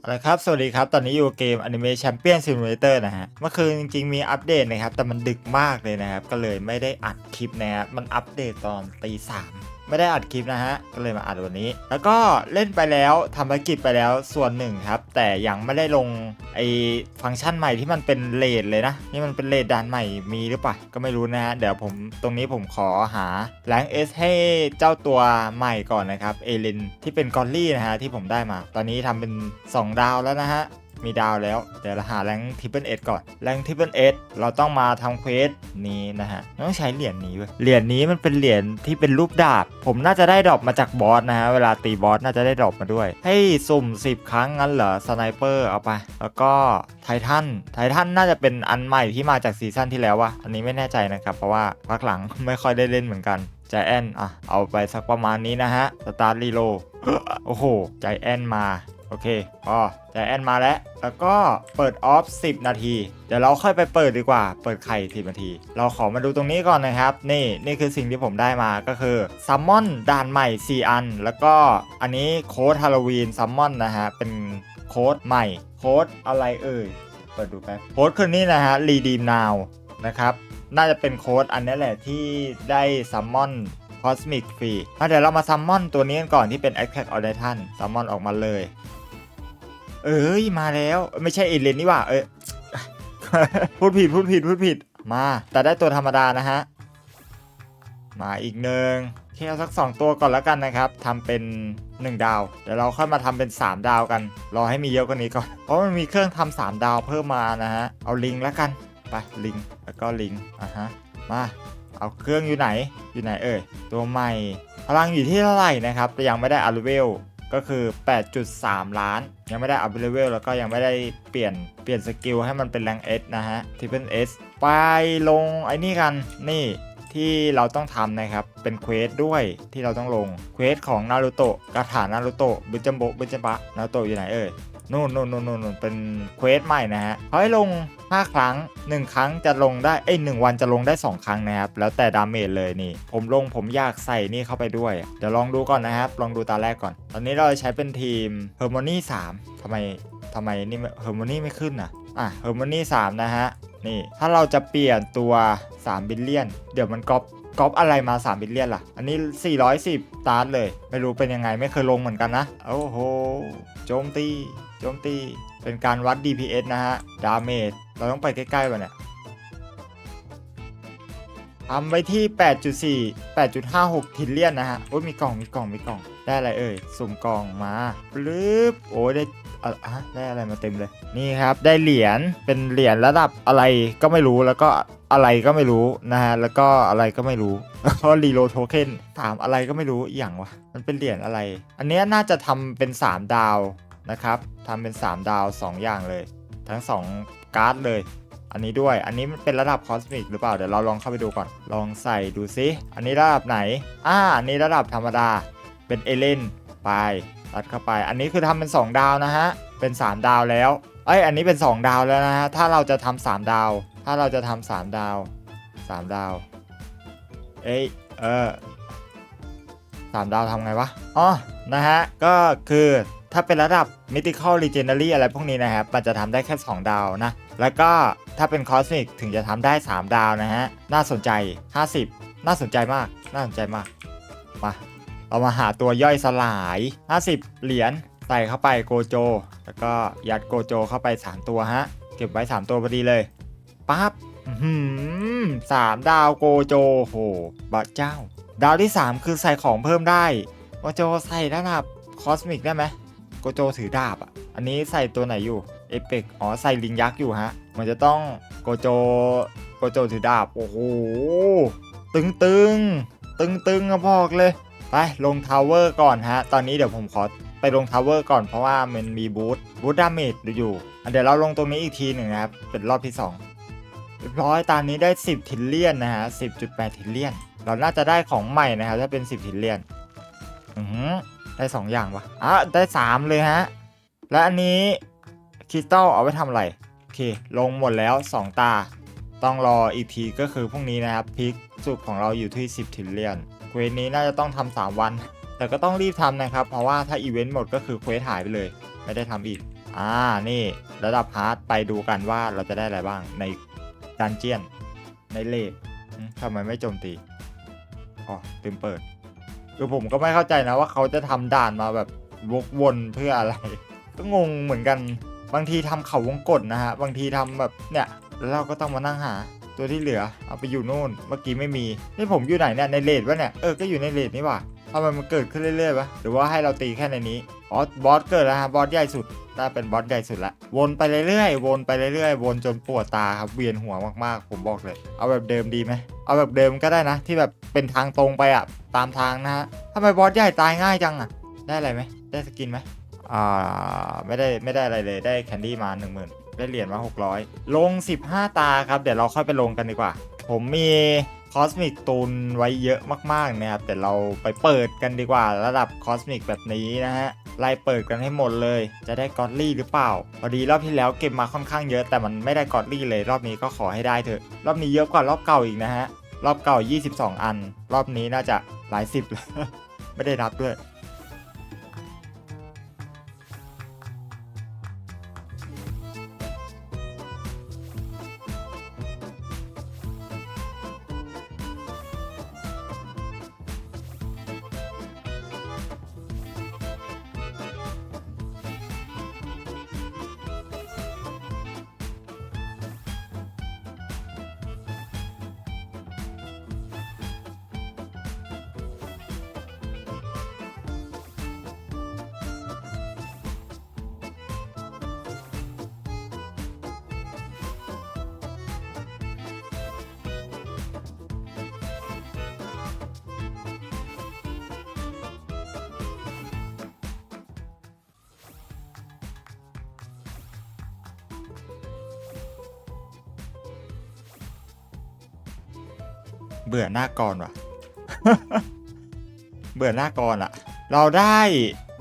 เอาละครับ สวัสดีครับ ตอนนี้อยู่เกม Anime Champion Simulator นะฮะ เมื่อคืนจริงๆ มีอัปเดตนะครับ แต่มันดึกมากเลยนะครับ ก็เลยไม่ได้อัดคลิปนะครับ มันอัปเดตตอนตีสาม ไม่ได้อัดคลิปนะฮะ ก็เลยมาอัดวันนี้ แล้วก็เล่นไปแล้วทำภารกิจไปแล้วส่วนหนึ่งครับ แต่ยังไม่ได้ลงไอฟังก์ชันใหม่ที่มันเป็นเลดเลยนะ นี่มันเป็นเลดด่านใหม่มีหรือเปล่า ก็ไม่รู้นะฮะ เดี๋ยวผมตรงนี้ผมขอหาแรงเอสให้เจ้าตัวใหม่ก่อนนะครับ เอลินที่เป็นกอลลี่นะฮะที่ผมได้มา ตอนนี้ทำเป็น 2 ดาวแล้วนะฮะ มีดาวแล้วเดี๋ยวเราหาแรงทิปเปิลเอก่อน แรงทิปเปิลเอเราต้องมาทำเควสนี้นะฮะ ต้องใช้เหรียญนี้เว้ย เหรียญนี้มันเป็นเหรียญที่เป็นรูปดาบ ผมน่าจะได้ดรอปมาจากบอสนะฮะ เวลาตีบอสน่าจะได้ดรอปมาด้วย ให้สุ่ม 10 ครั้งงั้นเหรอ สไนเปอร์เอาไป แล้วก็ไททัน ไททันน่าจะเป็นอันใหม่ที่มาจากซีซั่นที่แล้ววะ อันนี้ไม่แน่ใจนะครับ เพราะว่าพักหลังไม่ค่อยได้เล่นเหมือนกันใจแอนอะ เอาไปสักประมาณนี้นะฮะ สตาร์ทรีโล โอ้โห ใจแอนมา โอเคพอใจแอนมาแล้ว แล้วก็เปิดออฟ 10 นาที เดี๋ยวเราค่อยไปเปิดดีกว่า เปิดไข่ 10 นาที เราขอมาดูตรงนี้ก่อนนะครับ นี่ นี่คือสิ่งที่ผมได้มาก็คือซัมมอนด่านใหม่ 4 อัน แล้วก็อันนี้โค้ดฮาโลวีนซัมมอนนะฮะ เป็นโค้ดใหม่ โค้ดอะไรเอ่ย เปิดดูแป๊บ โค้ดคือนี่นะฮะ redeem now นะครับ น่าจะเป็นโค้ดอันนี้แหละที่ได้ซัมมอนคอสมิกฟรีเดี๋ยวเรามาซัมมอนตัวนี้กันก่อนที่เป็น Attack on Titan ซัมมอนออกมาเลย เอ้ยมาแล้ว ไม่ใช่เอเลนนี่ว่าเอ้ยพูดผิดพูดผิดพูดผิดมา แต่ได้ตัวธรรมดานะฮะ มาอีกหนึ่งแค่เอาสัก 2 ตัวก่อนแล้วกันนะครับทำเป็น 1 ดาว เดี๋ยวเราค่อยมาทำเป็น 3 ดาวกัน รอให้มีเยอะกว่านี้ก่อน เพราะมันมีเครื่องทำา3ดาวเพิ่มมานะฮะ เอาลิงแล้วกัน ไปลิง แล้วก็ลิง อะฮะ มา เอาเครื่องอยู่ไหน อยู่ไหนเอ่ย ตัวใหม่ พลังอยู่ที่เท่าไหร่นะครับแต่ยังไม่ได้อัลเวล ก็คือ 8.3 ล้าน ยังไม่ได้อัพเลเวลแล้วก็ยังไม่ได้เปลี่ยนเปลี่ยนสกิลให้มันเป็นแรงเอสนะฮะที่เป็น S ไปลงไอ้นี่กันนี่ที่เราต้องทำนะครับ เป็นเควสด้วยที่เราต้องลงเควสของนารูโตะกระถานารูโตะบุจัมโบะบุจัมปะนารูโตะอยู่ไหนเอ่ย นู่นนู่นนู่นนู่นเป็นเควสใหม่นะฮะเขาให้ลง 5 ครั้ง 1 ครั้งจะลงได้เอ้ยหวันจะลงได้ 2 ครั้งนะครับ แล้วแต่ดาเมจเลยนี่ ผมลงผมอยากใส่นี่เข้าไปด้วย เดี๋ยวลองดูก่อนนะครับ ลองดูตาแรกก่อน ตอนนี้เราใช้เป็นทีม h a r m o n y 3ทำไมทำไมนี่ h a r m o n y ไม่ขึ้นอะ อะ h a r m o n y 3นะฮะ นี่ ถ้าเราจะเปลี่ยนตัว 3 บิลเลียน เดี๋ยวมันก๊อป ก๊อปอะไรมา3บิลเลียนล่ะ อันนี้ 410สตาร์ทเลย ไม่รู้เป็นยังไงไม่เคยลงเหมือนกันนะ โอ้โห โจมตี โจมตี เป็นการวัด DPS นะฮะ ดาเมจ เราต้องไปใกล้ๆวะเนี่ยทำไว้ที่ 8.4 8.56 ทิลเลียนนะฮะ โอ้ยมีกล่อง มีกล่อง มีกล่อง ได้อะไรเอ่ย สุ่มกล่องมาปึ๊บโอ้ยได้อะได้อะไรมาเต็มเลย นี่ครับ ได้เหรียญ เป็นเหรียญระดับอะไรก็ไม่รู้ แล้วก็ อะไรก็ไม่รู้นะฮะแล้วก็อะไรก็ไม่รู้แล้วก็รีโลโทเค็นถามอะไรก็ไม่รู้อย่างวะมันเป็นเหรียญอะไร อันเนี้ยน่าจะทำเป็น 3 ดาวนะครับทำเป็น 3 ดาว 2 อย่างเลย ทั้ง 2 การ์ดเลย อันนี้ด้วยอันนี้มันเป็นระดับคอสมิกหรือเปล่าเดี๋ยวเราลองเข้าไปดูก่อน ลองใส่ดูซิอันนี้ระดับไหนอ่าอันนี้ระดับธรรมดาเป็นเอเลนไปตัดเข้าไป อันนี้คือทำเป็น 2 ดาวนะฮะเป็น 3 ดาวแล้วเอ้ยอันนี้เป็น 2 ดาวแล้วนะฮะถ้าเราจะทำ3ดาว ถ้าเราจะทำ3ดาว3ดาว เอ้ยเออสามดาวทำไงวะ อ๋อ นะฮะ ก็คือถ้าเป็นระดับ Mythical Legendary อะไรพวกนี้นะครับ มันจะทำได้แค่ 2 ดาวนะ แล้วก็ถ้าเป็น Cosmic ถึงจะทำได้ 3 ดาวนะฮะ น่าสนใจ 50 น่าสนใจมาก น่าสนใจมาก มา เรามาหาตัวย่อยสลาย 50 เหรียญใส่เข้าไปโกโจ แล้วก็ยัดโกโจเข้าไป 3 ตัวฮะ เก็บไว้ 3 ตัวพอดีเลย ปั๊บสามดาวโกโจโหบะเจ้า ดาวที่ 3 คือใส่ของเพิ่มได้โกโจใส่ระดับคอสมิกได้ไหมโกโจถือดาบอะ อันนี้ใส่ตัวไหนอยู่เอเปกอ๋อใส่ลิงยักษ์อยู่ฮะ มันจะต้องโกโจโกโจถือดาบ โอ้โห ตึงตึงตึงตึงอะบอกเลย ไปลงทาวเวอร์ก่อนฮะ ตอนนี้เดี๋ยวผมขอไปลงทาวเวอร์ก่อนเพราะว่ามันมีบูทบูทดาเมจอยู่ เดี๋ยวเราลงตรงนี้อีกทีหนึ่งนะครับ เป็นรอบที่ 2 เรียบร้อยตอนนี้ได้ 10 ทิลเลียนนะฮะ 10.8 ทิลเลียน เราน่าจะได้ของใหม่นะครับถ้าเป็น 10 ทิลเลียน อือหือได้ 2 อย่างวะอะได้ 3 เลยฮะ และอันนี้คริสตัลเอาไว้ทำอะไร โอเค ลงหมดแล้ว 2 ตา ต้องรออีกทีก็คือพรุ่งนี้นะครับพิกสุดของเราอยู่ที่ 10 ทิลเลียนเควสนี้น่าจะต้องทำ3วัน แต่ก็ต้องรีบทำนะครับ เพราะว่าถ้าอีเวนต์หมดก็คือเควสหายไปเลย ไม่ได้ทำอีก อ่า นี่ ระดับฮาร์ดไปดูกันว่าเราจะได้อะไรบ้างใน ดันเจียน ในเลดทำไมไม่โจมตีอ๋อลืมเปิด คือผมก็ไม่เข้าใจนะว่าเขาจะทำด่านมาแบบวกวนเพื่ออะไร ก็งงเหมือนกัน บางทีทำเขาวงกดนะฮะ บางทีทำแบบเนี่ยแล้วเราก็ต้องมานั่งหาตัวที่เหลือเอาไปอยู่นู่น เมื่อกี้ไม่มี นี่ผมอยู่ไหนเนี่ยในเลดวะเนี่ย เออ ก็อยู่ในเลดนี่ว่า ทำไมมันเกิดขึ้นเรื่อยๆวะหรือว่าให้เราตีแค่ในนี้อ๋อบอสเกิดแล้วฮะบอสใหญ่สุดน่าเป็นบอสใหญ่สุดละวนไปเรื่อยๆวนไปเรื่อยๆวนจนปวดตาครับเวียนหัวมากๆ ผมบอกเลย เอาแบบเดิมดีไหมเอาแบบเดิมก็ได้นะ ที่แบบเป็นทางตรงไปอะตามทางนะฮะทำไมบอสใหญ่ตายง่ายจังอะ ได้อะไรไหมได้สกินไหมอ่าไม่ได้ไม่ได้อะไรเลยได้แคนดี้มา 1 0,000 ได้เหรียญมา 600 ลง 15 ตาครับ เดี๋ยวเราค่อยไปลงกันดีกว่า ผมมี คอสมิกตูนไว้เยอะมากๆนะครับแต่เราไปเปิดกันดีกว่าระดับคอสมิกแบบนี้นะฮะไล่เปิดกันให้หมดเลย จะได้กอดลี่หรือเปล่า พอดีรอบที่แล้วเก็บมาค่อนข้างเยอะแต่มันไม่ได้กอดลี่เลย รอบนี้ก็ขอให้ได้เถอะ รอบนี้เยอะกว่ารอบเก่าอีกนะฮะรอบเก่า 22 อัน รอบนี้น่าจะหลายสิบเลยไม่ได้นับด้วย เบื่อหน้ากรว่ะ เบื่อหน้ากรอะเราได้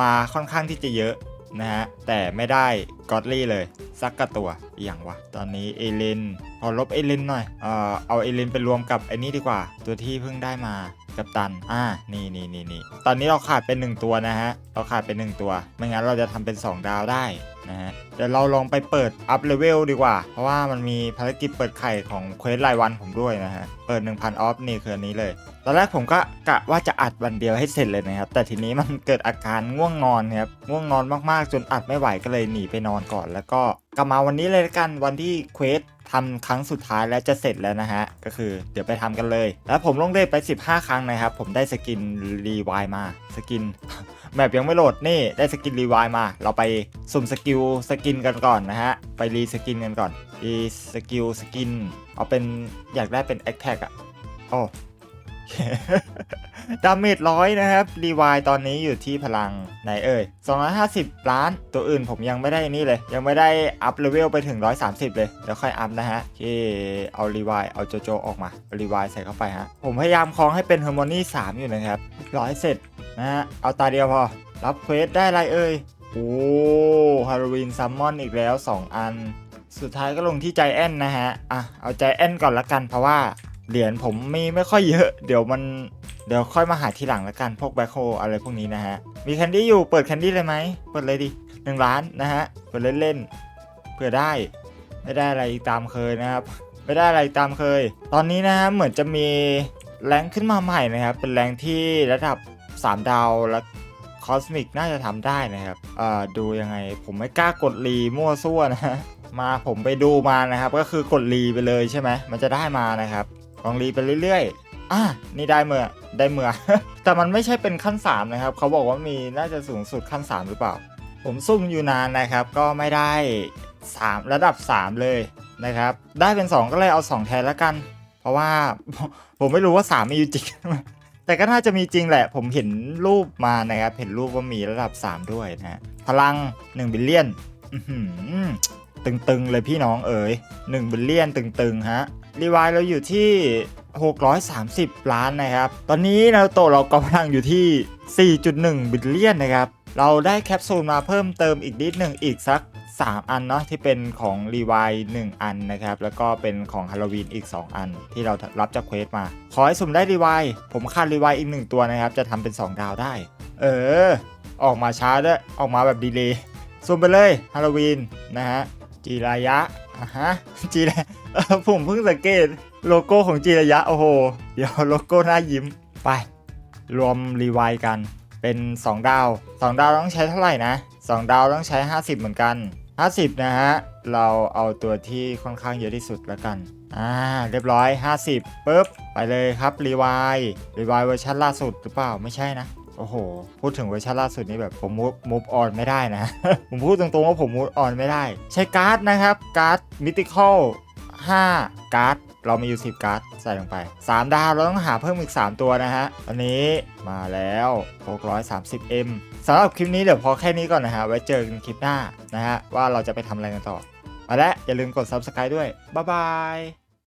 มาค่อนข้างที่จะเยอะนะฮะ แต่ไม่ได้กอดลี่เลยสักกระตัวอย่างวะ ตอนนี้เอเลนขอลบเอเลนหน่อย เอ่อ เอาเอเลนไปรวมกับไอ้นี่ดีกว่า ตัวที่เพิ่งได้มากับตัน อ่า นี่นี่นี่นี่ตอนนี้เราขาดเป็น 1 ตัวนะฮะ เราขาดเป็น 1 ตัว ไม่งั้นเราจะทำเป็น 2 ดาวได้ นะฮะเดี๋ยวเราลองไปเปิดอัพเลเวลดีกว่า เพราะว่ามันมีภารกิจเปิดไข่ของเควสรายวันผมด้วยนะฮะ เปิด 1,000 ออฟนี่คืออันนี้เลย ตอนแรกผมก็กะว่าจะอัดวันเดียวให้เสร็จเลยนะครับ แต่ทีนี้มันเกิดอาการง่วงนอนครับ ง่วงนอนมากๆ จนอัดไม่ไหวก็เลยหนีไปนอนก่อน แล้วก็กลับมาวันนี้เลยละกันวันที่เควส ทำครั้งสุดท้ายแล้วจะเสร็จแล้วนะฮะ ก็คือเดี๋ยวไปทำกันเลย แล้วผมลงเดทไป 15 ครั้งนะครับ ผมได้สกินรีวายมาสกินแมปยังไม่โหลดนี่ได้สกินรีวายมา เราไปสุ่มสกิลสกินกันก่อนนะฮะ ไปรีสกินกันก่อนรีสกิลสกิน เอาเป็นอยากได้เป็นแอคแท็กอะโอ้ ดาเมจร้อยนะครับรีวายตอนนี้อยู่ที่พลังไหนเอ่ย 250 ล้าน ตัวอื่นผมยังไม่ได้นี่เลย ยังไม่ได้อัพเลเวลไปถึง 130 เลย เดี๋ยวค่อยอัพนะฮะโอเคเอารีวายเอาโจโจออกมารีวายใส่เข้าไปฮะ ผมพยายามคล้องให้เป็นเฮอร์โมนี3อยู่นะครับร้อยเสร็จนะฮะเอาตาเดียวพอ รับเควสได้ไรเอ่ยโอ้ฮาโลวีนซัมมอนอีกแล้ว 2 อัน สุดท้ายก็ลงที่ใจแอนนะฮะ อะ เอาใจแอนก่อนละกันเพราะว่าเหรียญผมมีไม่ค่อยเยอะ เดี๋ยวมัน เดี๋ยวค่อยมาหาทีหลังละกัน พวกแบ็คโฮอะไรพวกนี้นะฮะ มีแคนดี้อยู่ เปิดแคนดี้เลยไหม เปิดเลยดิหนึ่งล้านนะฮะ เปิดเล่นๆ เผื่อได้ ไม่ได้อะไรตามเคยนะครับ ไม่ได้อะไรตามเคย ตอนนี้นะฮะ เหมือนจะมีแรงขึ้นมาใหม่นะครับ เป็นแรงที่ระดับ 3 ดาวและคอสมิกน่าจะทำได้นะครับเอ่อดูยังไง ผมไม่กล้ากดรีมั่วซั่วนะมาผมไปดูมานะครับ ก็คือกดรีไปเลยใช่ไหมมันจะได้มานะครับลองรีไปเรื่อย อะนี่ได้เมื่อได้เมื่อ แต่มันไม่ใช่เป็นขั้น 3 นะครับ เขาบอกว่ามีน่าจะสูงสุดขั้น 3 หรือเปล่า ผมซุ่มอยู่นานนะครับ ก็ไม่ได้ 3 ระดับ 3 เลยนะครับ ได้เป็น 2 ก็เลยเอา 2 แทนแล้วกัน เพราะว่าผมไม่รู้ว่า 3 มีอยู่จริง แต่ก็น่าจะมีจริงแหละ ผมเห็นรูปมานะครับ เห็นรูปว่ามีระดับ 3 ด้วยนะฮะพลัง 1 บิลเลียนตึงๆเลยพี่น้องเอ๋ย1บิลเลียนตึงๆฮะรีวายเราอยู่ที่ 630 ล้านนะครับ ตอนนี้นารูโตะเรากำลังอยู่ที่ 4.1 บิลเลียนนะครับ เราได้แคปซูลมาเพิ่มเติมอีกนิดหนึ่งอีกสัก 3 อันเนาะที่เป็นของรีวาย1อันนะครับ แล้วก็เป็นของฮาโลวีนอีก 2 อันที่เรารับจากเควสมา ขอให้สุ่มได้รีวายผมขาดรีวายอีก 1 ตัวนะครับ จะทำเป็น 2 ดาวได้ เออ ออกมาช้าด้วยออกมาแบบดีเลย์ซูมไปเลยฮาโลวีนนะฮะจีรายะ อะฮะจีระเออผมเพิ่งสังเกตโลโก้ของจีรายะ โอ้โห เดี๋ยวโลโก้หน้ายิ้ม ไป รวมรีไวล์กัน เป็น 2 ดาว 2 ดาวต้องใช้เท่าไหร่นะ 2 ดาวต้องใช้ 50 เหมือนกัน 50 นะฮะ เราเอาตัวที่ค่อนข้างเยอะที่สุดแล้วกัน อ่า เรียบร้อย 50ปุ๊บ ไปเลยครับรีไวล์รีไวล์เวอร์ชันล่าสุดหรือเปล่า ไม่ใช่นะ โอ้โห พูดถึงเวอร์ชันล่าสุดนี้แบบผมมูฟออนไม่ได้นะ ผมพูดตรงๆว่าผมมูฟออนไม่ได้ ใช้การ์ดนะครับ การ์ดมิติคอล5การ์ดเรามีอยู่ 10 การ์ดใส่ลงไป 3 ดาวเราต้องหาเพิ่มอีก 3 ตัวนะฮะ อันนี้มาแล้ว 630M สำหรับคลิปนี้เดี๋ยวพอแค่นี้ก่อนนะฮะ ไว้เจอกันคลิปหน้านะฮะ ว่าเราจะไปทำอะไรกันต่อ มาแล้วอย่าลืมกด Subscribe ด้วย บ๊ายบาย